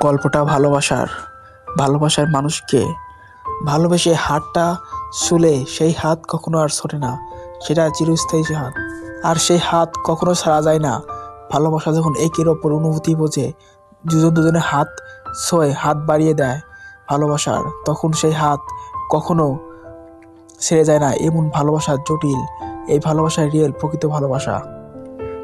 গল্পটা ভালোবাসার ভালোবাসার মানুষকে ভালোবেসে হাতটা শুলে সেই হাত কখনো আর ছোটে না, সেটা চিরস্থায়ী হাত। আর সেই হাত কখনো ছাড়া যায় না। ভালোবাসা যখন একের ওপর অনুভূতি বোঝে, দুজন দুজনের হাত ছোঁয়ে হাত বাড়িয়ে দেয় ভালোবাসার, তখন সেই হাত কখনো ছেড়ে যায় না। এমন ভালোবাসা জটিল, এই ভালোবাসা রিয়েল প্রকৃত ভালোবাসা।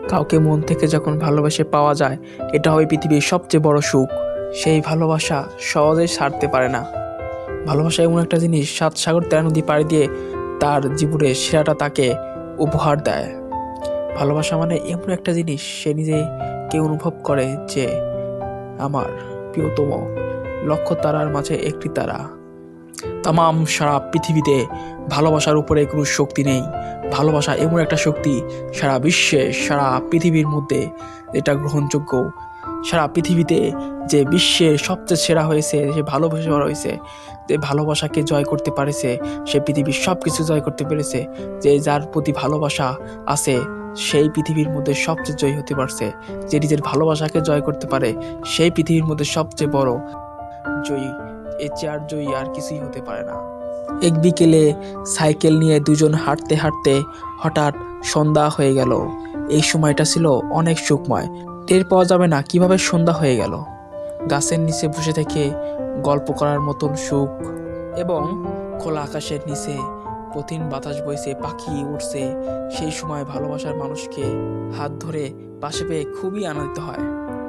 কাউকে মন থেকে যখন ভালোবেসে পাওয়া যায়, এটা হয় পৃথিবীর সবচেয়ে বড় সুখ। সেই ভালোবাসা সহজেই ছাড়তে পারে না। ভালোবাসা এমন একটা জিনিস সাত সাগর, তেরো নদী পাড়ি দিয়ে তার জীবনের সেরাটা তাকে উপহার দেয়। ভালোবাসা মানে এমন একটা জিনিস সে নিজে কে অনুভব করে যে আমার প্রিয়তম লক্ষ্য তারার মাঝে একটি তারা। তামাম সারা পৃথিবীতে ভালোবাসার উপরে কোনো শক্তি নেই। ভালোবাসা এমন একটা শক্তি সারা বিশ্বে, সারা পৃথিবীর মধ্যে এটা গ্রহণযোগ্য সারা পৃথিবীতে যে বিশ্বের সবচেয়ে সেরা হয়েছে, যে ভালোবাসা হয়েছে যে ভালোবাসাকে জয় করতে পারেছে, সে পৃথিবীর সব কিছু জয় করতে পেরেছে, যে যার প্রতি ভালোবাসা আছে, সেই পৃথিবীর মধ্যে সবচেয়ে জয়ী হতে পারছে, যে নিজের ভালোবাসাকে জয় করতে পারে, সেই পৃথিবীর মধ্যে সবচেয়ে বড় জয়ী এর চেয়ে আর জয়ী আর কিছুই হতে পারে না। এক বিকেলে সাইকেল নিয়ে দুজন হাঁটতে হাঁটতে হঠাৎ সন্ধ্যা হয়ে গেল। এই সময়টা ছিল অনেক সুখময় টের পাওয়া যাবে না কীভাবে সন্ধ্যা হয়ে গেল। গাছের নিচে বসে থেকে গল্প করার মতন সুখ এবং খোলা আকাশের নিচে কঠিন বাতাস বইছে, পাখি উঠছে সেই সময় ভালোবাসার মানুষকে হাত ধরে পাশে পেয়ে খুবই আনন্দিত হয়।